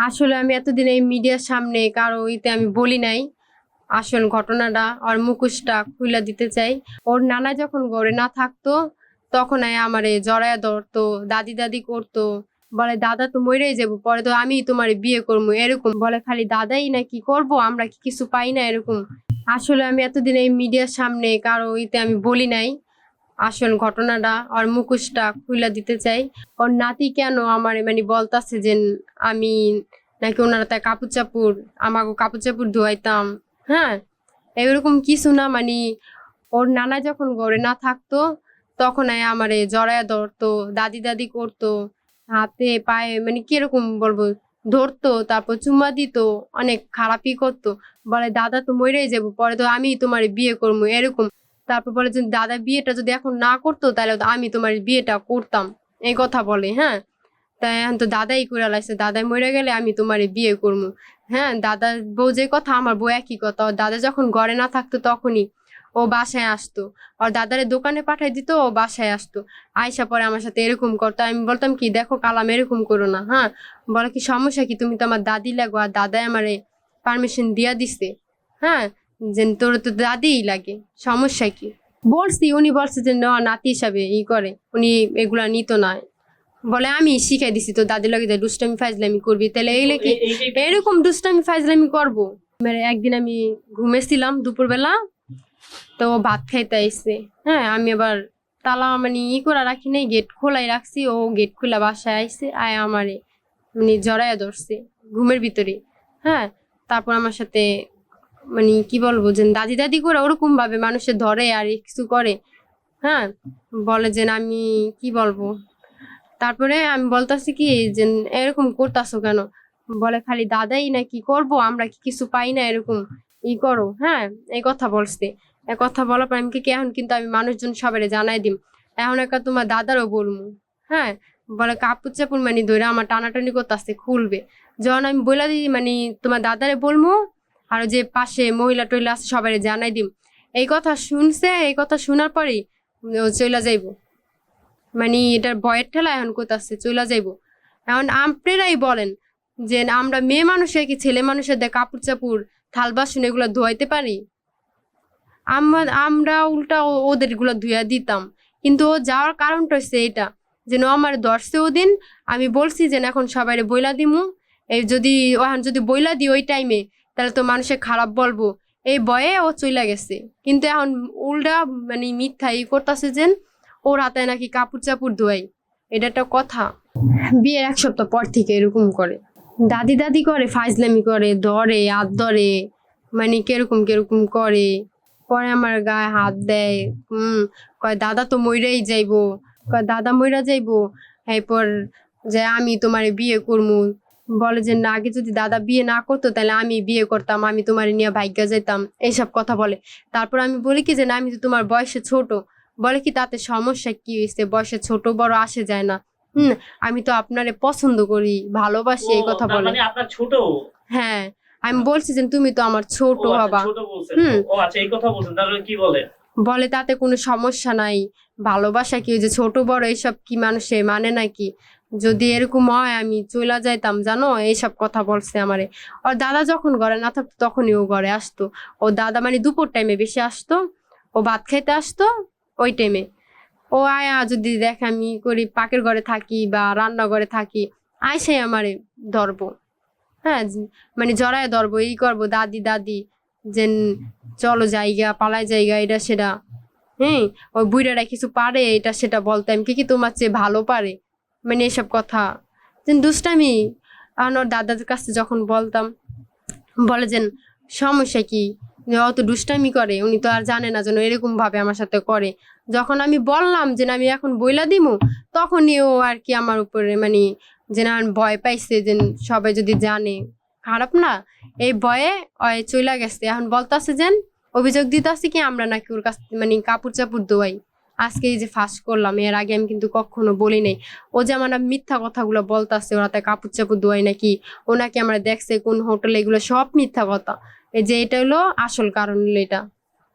আসলে আমি এতদিন এই মিডিয়ার সামনে কারও ইতে আমি বলি নাই। আসল ঘটনাটা আর মুখোশটা খুলে দিতে চাই। ওর নানা যখন ঘরে না থাকতো, তখন আমারে জড়ায়া ধরতো, দাদি দাদি করতো। বলে, দাদা তো মরেই যাব, পরে তো আমি তোমার বিয়ে করব এরকম। বলে, খালি দাদাই না কি করব? আমরা কি কিছু পাই না? এরকম। আসলে আমি এতদিন এই মিডিয়ার সামনে কারও ইতে আমি বলি নাই। আসল ঘটনাটা আর মুখোশটা খুলে দিতে চাই। ওর নাতি কেন আমার মানে বলতাছে যে আমি নাকি ওনারা তাই কাপড় চাপুর আমাকে কাপড় চাপুর ধোয়াইতাম। হ্যাঁ এরকম কিছু না মানে ওর নানা যখন ঘরে না থাকতো, তখন আয় আমারে জড়ায় ধরতো, দাদি দাদি করতো, হাতে পায়ে মানে কীরকম বলব, ধরতো, তারপর চুম্মা দিত, অনেক খারাপই করতো। বলে, দাদা তো মরেই যাব, পরে তো আমি তোমার বিয়ে করব এরকম। তারপর বলে যে, দাদা, বিয়েটা যদি এখন না করতো, তাহলে আমি তোমার বিয়েটা করতাম। এই কথা বলে হ্যাঁ? তাই এখন তো দাদাই করে লাগছে দাদাই মরে গেলে আমি তোমার বিয়ে করব হ্যাঁ দাদা বউ যে কথা, আমার বউ একই কথা। দাদা যখন ঘরে না থাকতো তখনই ও বাসায় আসতো। আর দাদারে দোকানে পাঠাই দিত, ও বাসায় আসতো। আয়সা পরে আমার সাথে এরকম করতো। আমি বলতাম কি, দেখো, কালাম, এরকম করো না। হ্যাঁ? বলে কি, সমস্যা কি? তুমি তো আমার দাদি লাগো, আর দাদাই আমারে পারমিশন দিয়া দিছে। হ্যাঁ? যে তোর তো দাদিই লাগে সমস্যা কি? বলছি উনি বলছে যে না নাতি হিসাবে ই করে। উনি এগুলা নিত না। বলে আমি শিখাই দিছি তো দাদি লাগে দুষ্টামি ফাজলামি করবি। তাহলে এইলে কি? এই- এই- এরকম দুষ্টামি ফাইজলামি করব। মানে একদিন আমি ঘুমেছিলাম দুপুরবেলা তো ও ভাত খাইতে আইসে হ্যাঁ আমি আবার তালা মানে ই করা রাখি নাই গেট খোলাই রাখছি ও গেট খোলা বাসায় আইসে আয় আমারে মানে জড়াইয়া ধরছে ঘুমের ভিতরে। হ্যাঁ তারপর আমার সাথে মানে কি বলব, যে দাদি দাদি করে ওরকম ভাবে মানুষের ধরে আর কিছু করে। হ্যাঁ? বলে যে আমি কি বলব? তারপরে আমি বলতাছি কি, যে এরকম করতাছো কেন? বলে খালি দাদাই না কি করব, আমরা কি কিছু পাই না এরকম? ই করো হ্যাঁ? এই কথা বলছে। এই কথা বলার পর আমি কি এখন কিন্তু আমি মানুষজন সবাই জানাই দিম। এখন একটা তোমার দাদারও বলব হ্যাঁ? বলে কাপড় চাপুর মানে ধরে আমার টানাটানি করতেছে, খুলবে। যখন আমি বলে দিই মানে তোমার দাদারে বলব আর যে পাশে মহিলা টহিলা আছে সবাই জানাই দিম। এই কথা শুনছে, এই কথা শোনার পরেই চলে যাইব। মানে এটার বয়ের ঠেলা এখন কোথাচ্ছে চলে যাইব। এখন আপনারাই বলেন যে আমরা মেয়ে মানুষের কি ছেলে মানুষের দেয় কাপড় চাপুর থাল বাসন এগুলো ধোয়াইতে পারি? আমরা আমরা উল্টা ও- ওদেরগুলো ধুয়া দিতাম। কিন্তু ও যাওয়ার কারণটা হচ্ছে এটা যেন আমার দর্শে ওদিন, আমি বলছি যে এখন সবাই বইলা দিমু। এই যদি এখন যদি বইলা দিই ওই টাইমে তাহলে তো মানুষে খারাপ বলব। এই বয়ে ও চইলা গেছে। কিন্তু এখন উল্টা মানে মিথ্যা ই করতেছে যে ওর হাতে নাকি কাপড় চাপুর ধোয়াই এটা একটা কথা। বিয়ের এক সপ্তাহ পর থেকে এরকম করে। দাদি দাদি করে, ফাজলামি করে, ধরে, হাত ধরে মানে কীরকম কীরকম করে। পরে আমার গায়ে হাত দেয় হুম কয়, দাদা তো মইরাই যাইবো। কয়, দাদা মইরা যাইবো? এরপর যে, আমি তোমার বিয়ে করব বলে যে না আগে যদি দাদা বিয়ে না করতো তাহলে আমি বিয়ে করতাম আমি তোমার নিয়ে ভাগ্যা যেতাম এইসব কথা বলে। তারপর আমি বলি কি যে না আমি তো তোমার বয়সে ছোট। বলে কি তাতে সমস্যা কি হয়েছে বয়সে ছোট বড় আসে যায় না। হুম আমি তো আপনারে পছন্দ করি ভালোবাসি এই কথা বলে। মানে আপনার ছোট? হ্যাঁ আমি বলছি যে তুমি তো আমার ছোট আচ্ছা, হবা। হুম। আচ্ছা এই কথা বলছেন তাহলে কি বলে বলে তাতে কোনো সমস্যা নাই। ভালোবাসা কি যে ছোট, বড় এইসব কি মানুষে মানে নাকি? যদি এরকম হয় আমি চলে যাইতাম, জানো? এইসব কথা বলছে আমারে। ওর দাদা যখন ঘরে না থাকতো তখনই ও ঘরে আসতো। ও দাদা মানে দুপুর টাইমে বেশি আসতো, ও ভাত খাইতে আসতো ওই টাইমে ও আয়া যদি দেখে আমি করি পাকের ঘরে থাকি বা রান্নাঘরে থাকি আয় সে আমারে ধরবো। হ্যাঁ মানে জড়ায় ধরবো, এই করব, দাদি দাদি। যে চলো জায়গা পালায় জায়গা, এটা সেটা। হ্যাঁ? ওই বুড়ারা কিছু পারে, এটা সেটা বলতাম কি কি তোমার চেয়ে ভালো পারে? মানে এসব কথা। যে দুষ্টামি। আর ওর দাদাদের কাছে যখন বলতাম, বলে যেন, সমস্যা কি? যে অত দুষ্টামি করে, উনি তো আর জানে না যেন এরকম ভাবে আমার সাথে করে। যখন আমি বললাম যে আমি এখন বইলা দিমু, তখনই ও আর কি আমার উপরে মানে যে না ভয় পাইছে যে সবাই যদি জানে। খারাপ না, এই ভয়ে, ওই চইলা গেছে। এখন বলতাছে যেন, অভিযোগ দিতেছে কি আমরা নাকি ওর কাছ মানে কাপড় চাপড় দোয়াই আজকে এই যে ফাঁস করলাম, এর আগে আমি কিন্তু কখনো বলি নাই। ও যে আমার মিথ্যা কথাগুলো বলতাছে, ওরা তাই কাপড় চাপড় দোয়াই নাকি? ও নাকি আমরা দেখছে কোন হোটেলে এগুলো সব মিথ্যা কথা। এই যে এটা হলো আসল কারণ হলো এটা।